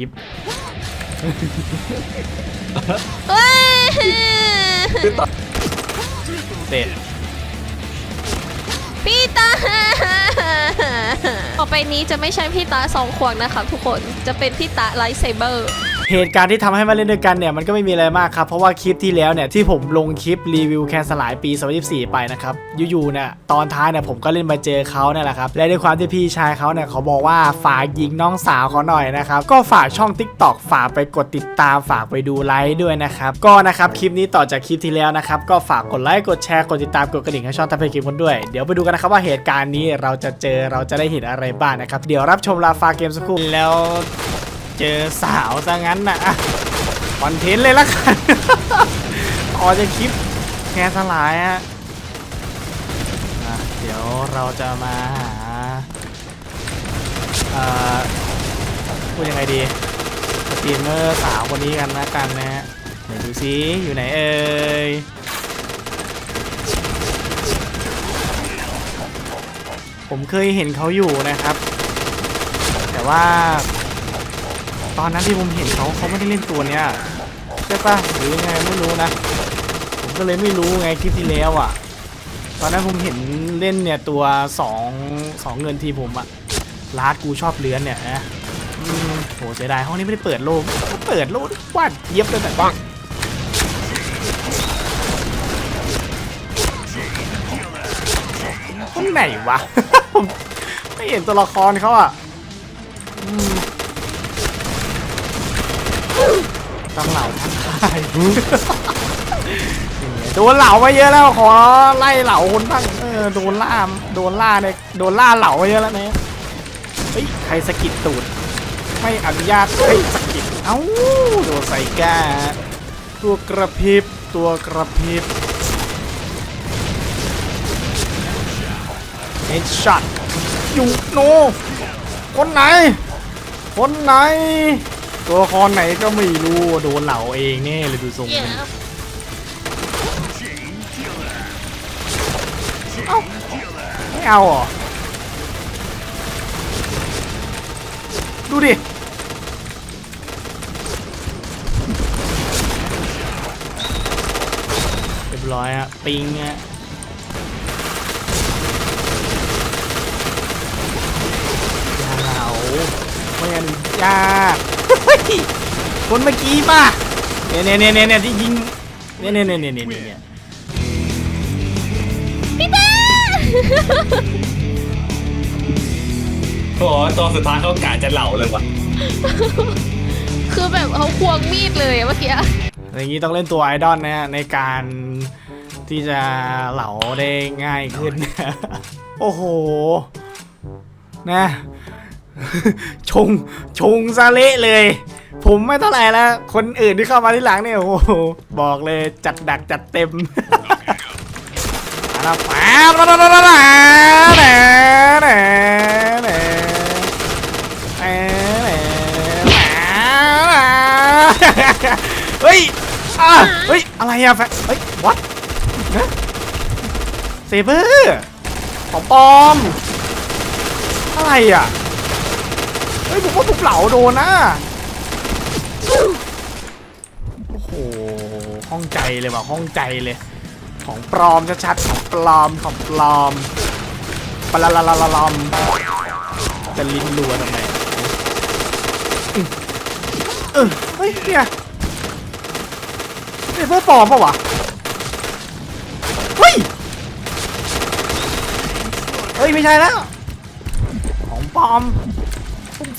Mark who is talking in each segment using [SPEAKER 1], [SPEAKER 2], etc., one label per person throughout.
[SPEAKER 1] กิฟ
[SPEAKER 2] เฮ้ย
[SPEAKER 1] เต
[SPEAKER 2] พี่ตา ต่อไปนี้จะไม่ใช่พี่ตาสองขวงนะคะทุกคน จะเป็นพี่ตาไลท์เซเบอร์
[SPEAKER 1] เหตุการณ์ที่ทำให้มาเล่นด้วยกันเนี่ยมันก็ไม่มีอะไรมากครับ เพราะว่าคลิปที่แล้วเนี่ยที่ผมลงคลิปรีวิวแคนสลายปี 2024 ไปนะครับอยู่ๆเนี่ยตอนท้ายเนี่ยผมก็เล่นมาเจอเขาเนี่ยแหละครับและด้วยความที่พี่ชายเขาเนี่ยเขาบอกว่าฝากยิงน้องสาวเขาหน่อยนะครับก็ฝากช่องทิกตอกฝากไปกดติดตามฝากไปดูไลค์ด้วยนะครับก็นะครับคลิปนี้ต่อจากคลิปที่แล้วนะครับก็ฝากกดไลค์กดแชร์กดติดตามกดกระดิ่งให้ช่องทัพเพคลิปคนด้วยเดี๋ยวไปดูกันนะครับว่าเหตุการณ์นี้เราจะเจอเราจะได้เห็นอะไรบ้างนะครับเดี๋ยวรับชมลาฟาเกมสักครู่แล้ว เจอสาวซะงั้นนะคอนเทนต์เลยละกันต่อจะคลิปแกสลายอะเดี๋ยวเราจะมาหาพูดยังไงดีสตรีมเมอร์สาวคนนี้กันนะกันนะฮะไหนดูซิอยู่ไหนเอ่ยผมเคยเห็นเขาอยู่นะครับ แต่ว่า ตอนนั้นที่ผมเห็นเขาเขาไม่ได้เล่นตัวเนี้ยใช่ปะหรือยังไงไม่รู้นะ ผมก็เลยไม่รู้ไงคลิปที่แล้วอะ ตอนนั้นผมเห็นเล่นเนี่ยตัวสองสองเงินทีผมอะลาดกูชอบเลื้อนเนี่ยนะโหเสียดายห้องนี้ไม่ได้เปิดโลกเปิดโลกวาดเย็บเลยแต่ป้างคนไหนวะ ไม่เห็นตัวละครเขาอะ ต้องเหล่าทักทายโดนเหล่ามาเยอะแล้วขอไล่เหล่าคนบ้างเออโดนล่าโดนล่าเนี่โดนล่าเหล่ามาเยอะแล้วเนี่ยเฮ้ยใครสกิดตูดไม่อนุญาตให้สกิดเอ้าโดนใส่แก้ตัวกระพริบตัวกระพริบเอ็ดช็อตอยู่โนคนไหน คนไหน ตัวละครไหนก็ไม่รู้โดนเหล่าเองแน่เลยดูทรงเอ้าไม่เอาอดูดิเรียบร้อยอะปิงอะยาว ไม่งั้ยาคนเมื่อกี้ป่ะเนี่ยเนี่ยเนี่ยเนี่ยที่ยิงเนี่ยเนี่ยเนี่ยเนี่ยเนี่ย
[SPEAKER 2] พี่เต้
[SPEAKER 3] โอ้ตอนสุดท้ายเขากะจะเหล่าเลยว่ะ
[SPEAKER 2] คือแบบเขาควงมีดเลยเมื่อกี้
[SPEAKER 1] อย่างนี้ต้องเล่นตัวไอดอลนะฮะในการที่จะเหล่าได้ง่ายขึ้น โอ้โห นะ ชงชงซาเละเลย ผมไม่เท่าไหร่ล้วคนอื่นที่เข้ามาที่หลังเนี่ยโอ้โหบอกเลยจัดดักจัดเต็มแล้วแหมแหมแหมแหมแหมเฮ้ยอะเฮ้ยอะไรอะแฟเฮ้ยวัดนเซเบอร์ปอมปอมอะไรอะ ฮ้ยผมว่าผมเหลาโดนนะโอ้โหห้องใจเลยว่ะห้องใจเลย ของปลอมชัดๆของปลอมของปลอมปลาลาลาลาลอมจะลิ้นรัวทำไมเออเฮ้ยเนี่ยเซเบอร์ปลอมปะวะเฮ้ยเฮ้ย ไม่ใช่แล้ว ของปลอม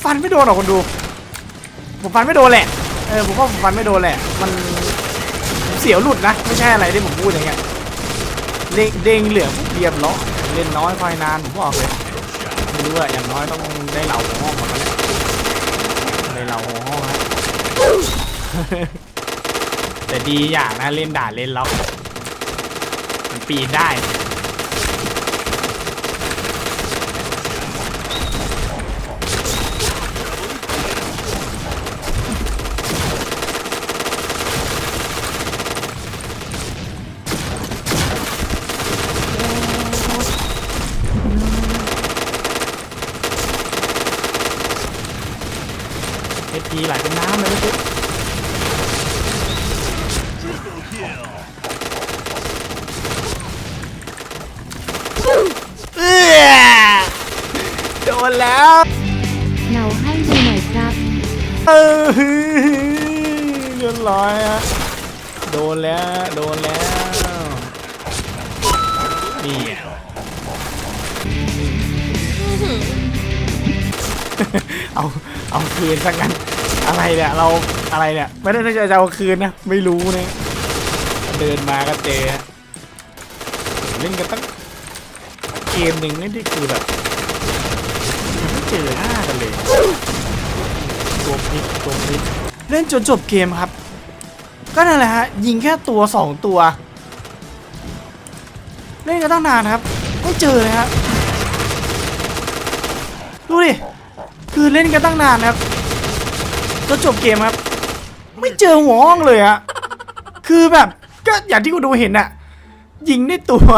[SPEAKER 1] ฟันไม่โดนหรอกคนดู ผมฟันไม่โดนแหละ เออผมว่าผมฟันไม่โดนแหละ มันเสียวหลุดนะ ไม่ใช่อะไรที่ผมพูดอย่างเงี้ยเด้งเด้งเหลืองเรียบร้อยเล่นน้อยคอยนานผมบอกเลยไม่รู้อะอย่างน้อยต้องได้เหล่าหัวห้องมาแล้วแหละได้เหล่าหัวห้องแล้วแต่ดีอย่างนะเล่นด่าเล่นล็อกมันปีนได้ เออเรียบร้อยฮะโดนแล้ว โดนแล้วนี่เอา เอาคืนสักงั้น อะไรเนี่ย เรา อะไรเนี่ย ไม่ได้ตั้งใจจะเอาคืนนะ ไม่รู้นะ เดินมาก็เจอเล่นกันตั้งเกมหนึ่งนี่ที่คือแบบไม่เจอหน้ากันเลย ตัวพลิกตัวพลิกเล่นจนจบเกมครับ ก็นั่นแหละฮะยิงแค่ตัวสองตัว เล่นกันตั้งนานครับไม่เจอเลยฮะดูดิคือเล่นกันตั้งนานครับจนจบเกมครับ ไม่เจอหัวห้องเลยฮะคือแบบก็อย่างที่คุณดูเห็นน่ะยิงได้ตัว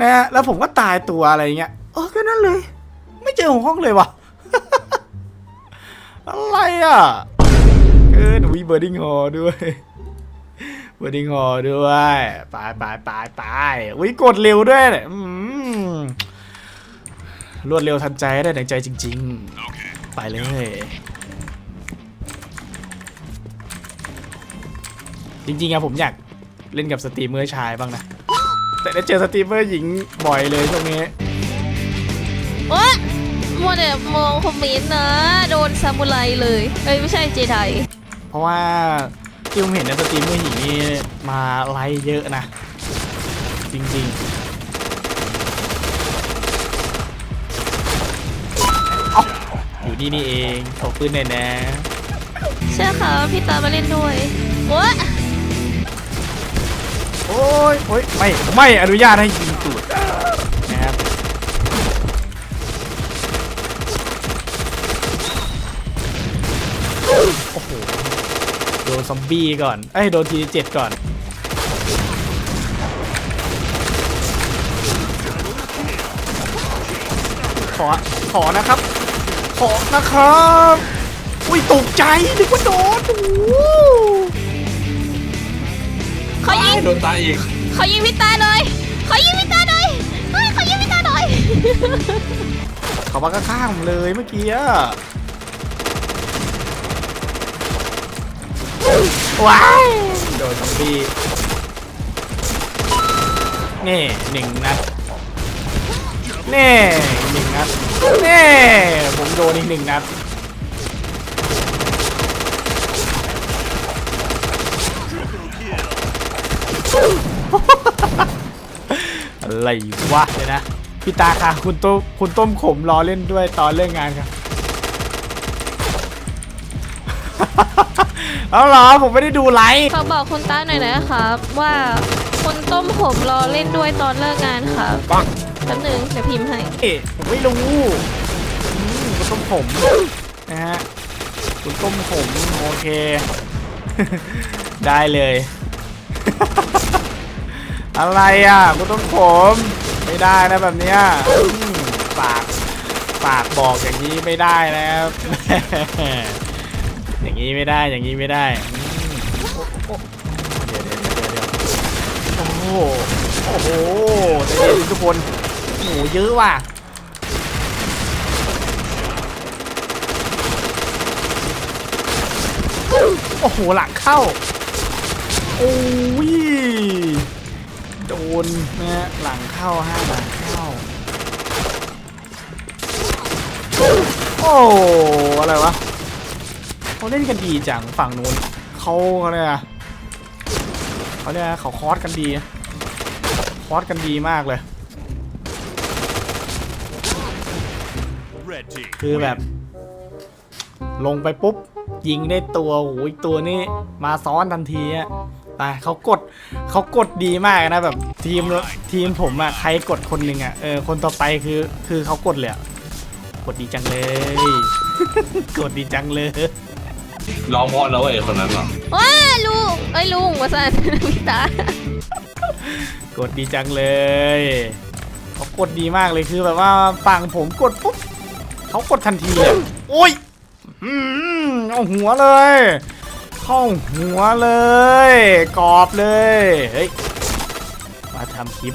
[SPEAKER 1] นะฮะแล้วผมก็ตายตัวอะไรเงี้ยเออแค่นั้นเลย ไม่เจอหัวห้องเลยวะ อะไรอะเออหนูมีเบอร์ดิงฮอด้วยเบอร์ดิงฮอด้วยไปไปไปไปอุ้ยกดเร็วด้วยเนี่ยรวดเร็วทันใจได้ดังใจจริง ๆ ไปเลยจริงๆอะผมอยากเล่นกับสตรีมเมอร์ชายบ้างนะ แต่ได้เจอสตรีมเมอร์หญิงบ่อยเลยช่วงนี้
[SPEAKER 2] มัวแต่มองคอมเมนต์นะ โดนซามูไรเลย เอ้ย ไม่ใช่เจได
[SPEAKER 1] เพราะว่าที่ผมเห็นในสตรีมเมอร์หญิงนี่มาไลค์เยอะนะ จริงๆเอ้าอยู่นี่นี่เองขอปืนหน่อยนะ
[SPEAKER 2] ใช่ค่ะพี่ตามาเล่นด้วยโอ๊ย
[SPEAKER 1] โอ้ยโอ้ยไม่ ไม่อนุญาตให้ยิงตูดนะครับ นซอมบี้ก่อน เอ้ย โดนทีเจ็ดก่อน ขอ ขอนะครับ ขอนะครับ อุ้ยตกใจ นึกว่าโดนโอ้โห
[SPEAKER 2] เขายิง
[SPEAKER 3] โดนตายอีก
[SPEAKER 2] เขายิงพี่ตาหน่อยเขายิงพี่ตาหน่อยเฮ้ยเขายิงพี่ตาหน่อย
[SPEAKER 1] เขามาข้างๆผมเลยเมื่อกี้อะ ว้ายโดนซอมบี้นี่หนึ่งนัดนี่หนึ่งนัดนี่ผมโดนอีกหนึ่งนัดอะไรวะเดี๋ยนะพี่ตาค่ะคุณต้มคุณต้มขมรอเล่นด้วยตอนเลิกงานครับ เอาเหรอผมไม่ได้ดูไลฟ์
[SPEAKER 2] เขาบอกคุณตาหน่อยนะครับ ว่าคุณต้มผมรอเล่นด้วยตอนเลิกงานครับ
[SPEAKER 1] ปัง
[SPEAKER 2] แป๊บหนึงเดี๋ยวพิมพ์ให้
[SPEAKER 1] เอ๊ะผมไม่รู้อืมคุณต้มผมนะฮะคุณต้มผมโอเค ได้เลย อะไรอะคุณต้มผมไม่ได้นะแบบเนี้ยอืมปากปากบอกอย่างนี้ไม่ได้นะครับ อย่างนี้ไม่ได้อย่างนี้ไม่ได้โอ้โอ้เดี๋ยวเดี๋ยวเดี๋ยวเดี๋ยวโอ้โหโอ้โหใจเย็นทุกคนโอ้โหเยอะว่ะโอ้โหหลังเข้าโอ้ยโดนนะฮะหลังเข้าห้าหลังเข้าโอ้อะไรวะ เขาเล่นกันดีจังฝั่งนู้นเขาเขาเนี่ยเขาเนี่ยเขาคอสกันดี คอสกันดีมากเลย คือแบบ ลงไปปุ๊บ ยิงได้ตัวโอ้ยตัวนี้มาซ้อนทันทีอะไปเขากดเขากดดีมากนะแบบทีมทีมผมอะใครกดคนหนึ่งอะเออคนต่อไปคือคือเขากดเลยอะกดดีจังเลย กดดีจังเลย
[SPEAKER 3] ร้องเพราะนะเว้ยคนนั้นเหรอ
[SPEAKER 2] ว้าลุงเอ้ยลุงว่าสันพี่ตาก
[SPEAKER 1] ดดีจังเลยเขากดดีมากเลยคือแบบว่าฝั่งผมกดปุ๊บเขากดทันทีเลยโอ้ยอืมเอาหัวเลยเข้าหัวเลยกรอบเลยเฮ้ยมาทำคลิป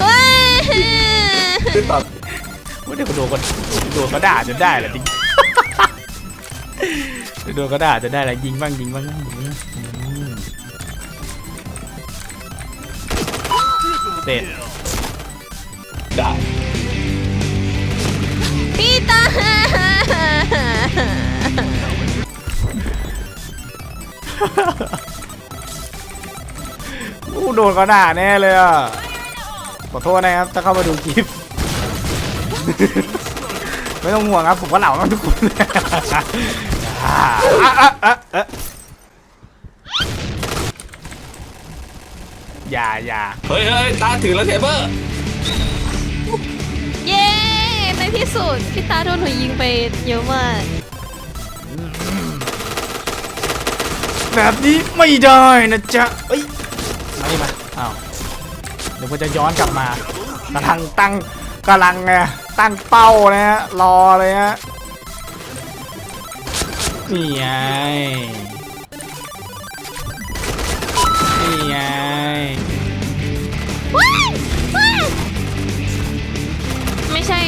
[SPEAKER 2] เฮ้ย
[SPEAKER 3] คือตัด
[SPEAKER 1] ไม่ได้กระโดดกันโดดก็ด่าจนได้แหละจริงโดนก็ด่าจนได้แหละยิงบ้างยิงบ้างยิงบ้างอืมเด็ด
[SPEAKER 3] ได้
[SPEAKER 2] พี่ตา
[SPEAKER 1] อู้โดนก็ด่าแน่เลยอะขอโทษนะครับถ้าเข้ามาดูคลิป ไม่ต้องห่วงครับผมก็เหล่าน้องทุกคนเลยอ่าอะอะอะอะอย่าอย่า
[SPEAKER 3] เฮ้ยเฮ้ยตาถือแล้วเทเบอร์
[SPEAKER 2] เย้ในที่สุดพี่ตาโดนหนูยิงไปเยอะมาก
[SPEAKER 1] แบบนี้ไม่ได้นะจ๊ะเอ้ยมานี่มาอ้าวเดี๋ยวผมจะย้อนกลับมากำลังตั้งกำลังไง ตั้งเป้านะฮะ รอเลยฮะ นี่ไง นี่ไง
[SPEAKER 2] ไม่ใช่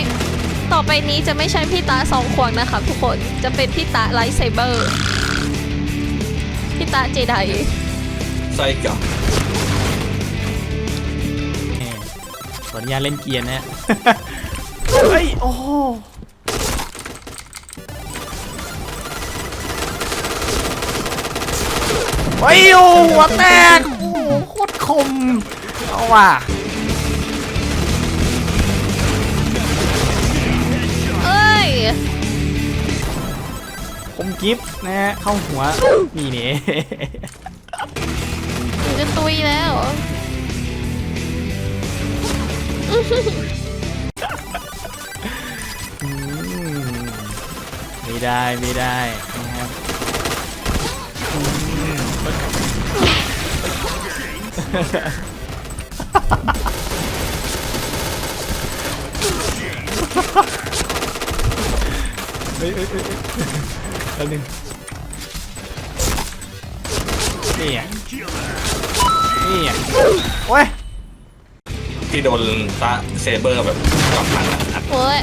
[SPEAKER 2] ต่อไปนี้จะไม่ใช่พี่ตาสองขวงนะครับทุกคน จะเป็นพี่ตาไลท์เซเบอร์ พี่ตาเจได
[SPEAKER 3] ใส่กับ
[SPEAKER 1] นี่ขออนุญาตเล่นเกียร์นะฮะ เฮ้ยโอ้โหเฮ้ยโอ้หัวแตกโอ้โหโคตรคมเอาว่ะ
[SPEAKER 2] เอ้ย
[SPEAKER 1] คมกิฟต์นะฮะเข้าหัวนี่นี่
[SPEAKER 2] หนูจะตุยแล้ว
[SPEAKER 1] ไม่ได้ไม่ได้นะครับเฮ้ยเฮ้ยเฮ้ยเฮ้ยแล้วนึงนี่อะนี่อะโอ้ย
[SPEAKER 3] ที่โดนตาเซเบอร์แบบกำลังอัด
[SPEAKER 2] โอ้ย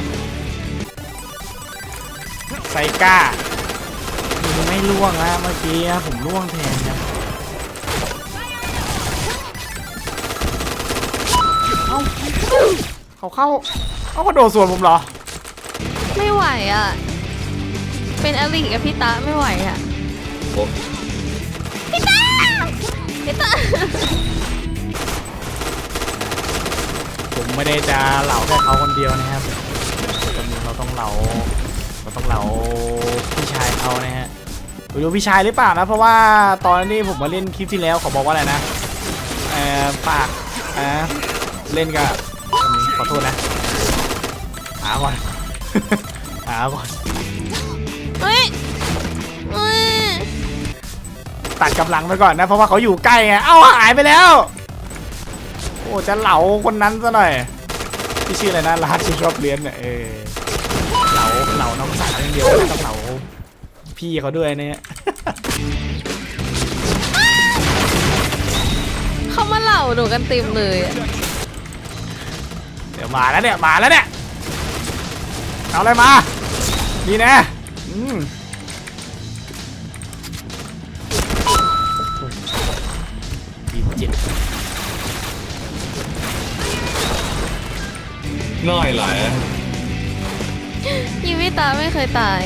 [SPEAKER 1] ไซก้ายิงไม่ล่วงนะเมื่อกี้นะผมล่วงแทนครับเอ้าเขาเข้าเขากระโดดสวนผมเหรอ
[SPEAKER 2] ไม่ไหวอะ เป็นอลิกับพี่ตาไม่ไหวอะ
[SPEAKER 3] โอ้
[SPEAKER 2] พี่ตาพี่ตา
[SPEAKER 1] ผมไม่ได้จะเหล่าแค่เขาคนเดียวนะครับจำนวนเราต้องเหล่าเรา ต้องเหล่าพี่ชายเขานะฮะไม่รู้พี่ชายหรือเปล่านะเพราะว่าตอนนี้ผมมาเล่นคลิปที่แล้วเขาบอกว่าอะไรนะเอ่อปากอ่าเล่นกับขอโทษนะหาก่อนหาก่อน
[SPEAKER 2] เฮ้ยเฮ้ย
[SPEAKER 1] ตัดกำลังไปก่อนนะเพราะว่าเขาอยู่ใกล้ไงเอ้าหายไปแล้ว โอ้จะเหลาคนนั้นซะหน่อยที่ชื่ออะไรนะร้านที่ชอบเลี้ยนเนี่ยเออ เหลาเหลาน้องสาวอย่างเดียวไม่ต้องเหลาพี่เขาด้วยเนี่ย
[SPEAKER 2] เขามาเหล่าหนูกันเต็มเลยอะ
[SPEAKER 1] เดี๋ยวมาแล้วเนี่ยมาแล้วเนี่ยเอาอะไรมานี่แน่อืมทีมเจ็ด
[SPEAKER 3] น้อยหลาย
[SPEAKER 2] ยิงพี่ตาไม่เคยตาย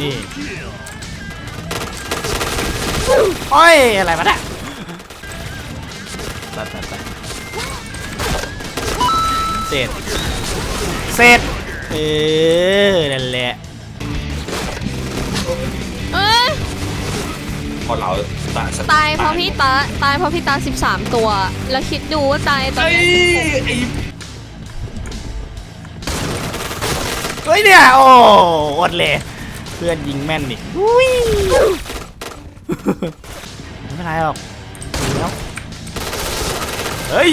[SPEAKER 1] นี่โอ้ย อะไรมาเนี่ยตัดตัดตัดเสร็จเสร็จเออนั่นแหละ
[SPEAKER 3] พอเราตาส
[SPEAKER 2] ตายเพราะพี่ตาตายเพราะพี่ตา13ตัว แล้วคิดดูว่าตายตอน
[SPEAKER 3] เอ้ย
[SPEAKER 2] นี้
[SPEAKER 3] ไอ้
[SPEAKER 1] เฮ้ยเนี่ยโอ้อดเลยเพื่อนยิงแม่นนี่อุ้ยไม่เป็นไรหรอกดีแล้วเฮ้ย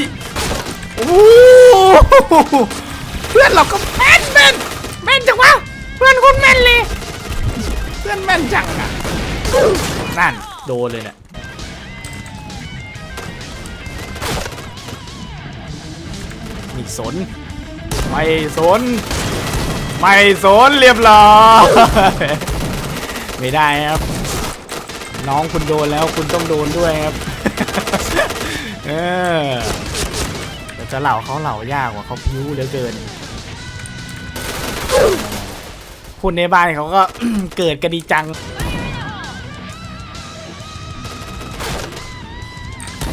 [SPEAKER 1] โอ้โหเพื่อนเราก็แม่นแม่นแม่นจังวะเพื่อนคนแม่นเลย เพื่อนแม่นจังอะนั่น โดนเลยเนี่ยไม่สน ไม่สน ไม่สนเรียบร้อยไม่ได้ครับ น้องคุณโดนแล้วคุณต้องโดนด้วยครับ เออแต่จะเหล่าเขาเหล่ายากกว่าเขาพิ้วเหลือเกินคุณในบ้านเขาก็เกิดกันดีจัง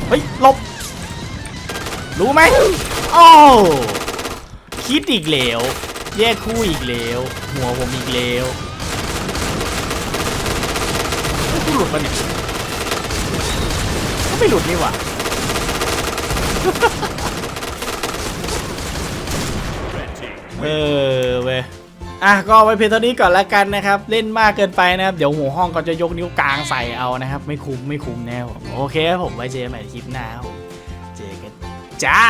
[SPEAKER 1] เฮ้ยหลบ รู้ไหมโอ้าวคิดอีกแล้ว แยกคู่อีกแล้ว หัวผมอีกแล้วกูหลุดปะเนี่ยก็ไม่หลุดนี่หว่าเออ อะก็ไว้เพียงเท่านี้ก่อนละกันนะครับ เล่นมากเกินไปนะครับ เดี๋ยวหัวห้องก็จะยกนิ้วกลางใส่เอานะครับ ไม่คุ้มไม่คุ้มแน่ผมโอเคผมไว้เจอกันใหม่คลิปหน้าเจอกันจ้า